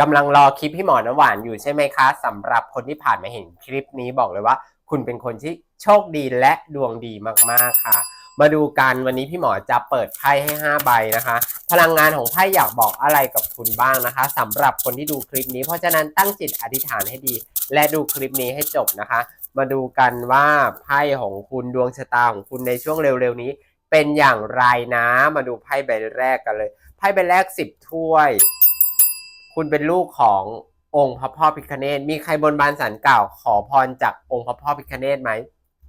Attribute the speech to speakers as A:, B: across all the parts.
A: กำลังรอคลิปพี่หมอน้ำหวานอยู่ใช่ไหมคะสำหรับคนที่ผ่านมาเห็นคลิปนี้บอกเลยว่า คุณเป็นคนที่โชคดีและดวงดีมากๆค่ะ มาดูกันวันนี้พี่หมอจะเปิดไพ่ให้ 5 ใบนะคะ พลังงานของไพ่อยากบอกอะไรกับคุณบ้างนะคะสำหรับคนที่ดูคลิปนี้ เพราะฉะนั้นตั้งจิตอธิษฐานให้ดี และดูคลิปนี้ให้จบนะคะ มาดูกันว่าไพ่ของคุณดวงชะตาของคุณในช่วงเร็วๆนี้ เป็นอย่างไรนะ มาดูไพ่ใบแรกกันเลยไพ่ใบแรกสิบถ้วย คุณเป็นลูกขององค์พระพ่อพิคเนตมีใครบนบานสันกล่าวขอพรจากองค์พระพ่อพิคเนตไหม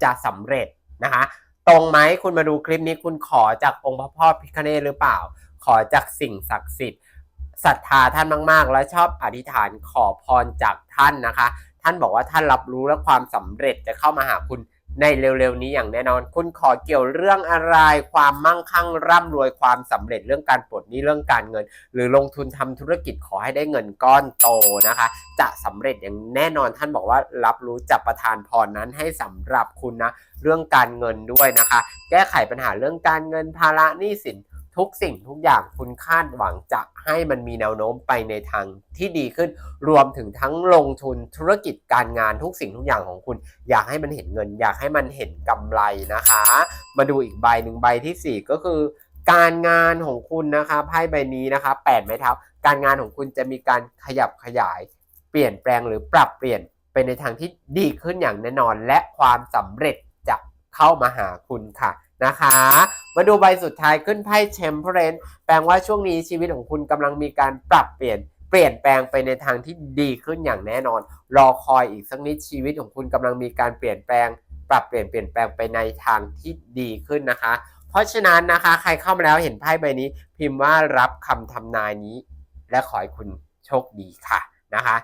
A: จะสำเร็จนะคะ ตรงไหมคุณมาดูคลิปนี้คุณขอจากองค์พระพ่อพิคเนตหรือเปล่า ขอจากสิ่งศักดิ์สิทธิ์ศรัทธาท่านมาก ๆ และชอบอธิษฐานขอพรจากท่านนะคะ ท่านบอกว่าท่านรับรู้และความสำเร็จจะเข้ามาหาคุณ ในเร็วๆนี้อย่างแน่นอน คุณขอเกี่ยวเรื่องอะไร ความมั่งคั่งร่ำรวยความสำเร็จเรื่องการปลดหนี้เรื่องการเงิน หรือลงทุนทำธุรกิจขอให้ได้เงินก้อนโตนะคะ จะสำเร็จอย่างแน่นอนท่านบอกว่ารับรู้จับประทานพรนั้นให้สำหรับคุณนะเรื่องการเงินด้วยนะคะ แก้ไขปัญหาเรื่องการเงินภาระหนี้สิน ทุกสิ่งทุกอย่างคุณคาดหวังจะให้มันมีแนวโน้มไปในทางที่ดีขึ้น รวมถึงทั้งลงทุนธุรกิจการงานทุกสิ่งทุกอย่างของคุณ อยากให้มันเห็นเงิน อยากให้มันเห็นกำไรนะคะ มาดูอีกใบหนึ่งใบที่สี่ก็คือ การงานของคุณนะคะไพ่ใบนี้นะคะแปดไม้เท้าการงานของคุณจะมีการขยับขยาย เปลี่ยนแปลงหรือปรับเปลี่ยนไปในทางที่ดีขึ้นอย่างแน่นอน และความสำเร็จจะเข้ามาหาคุณค่ะนะคะ มาดูใบสุดท้ายขึ้นไพ่เชมเพรนแปลว่าช่วงนี้ชีวิตของคุณกำลังมีการปรับเปลี่ยนเปลี่ยนแปลงไปในทางที่ดีขึ้นอย่างแน่นอน รอคอยอีกสักนิดชีวิตของคุณกำลังมีการเปลี่ยนแปลง ปรับเปลี่ยนเปลี่ยนแปลงไปในทางที่ดีขึ้นนะคะ เพราะฉะนั้นนะคะ ใครเข้ามาแล้วเห็นไพ่ใบนี้ พิมพ์ว่ารับคำทำนายนี้ และขอให้คุณโชคดีค่ะนะคะ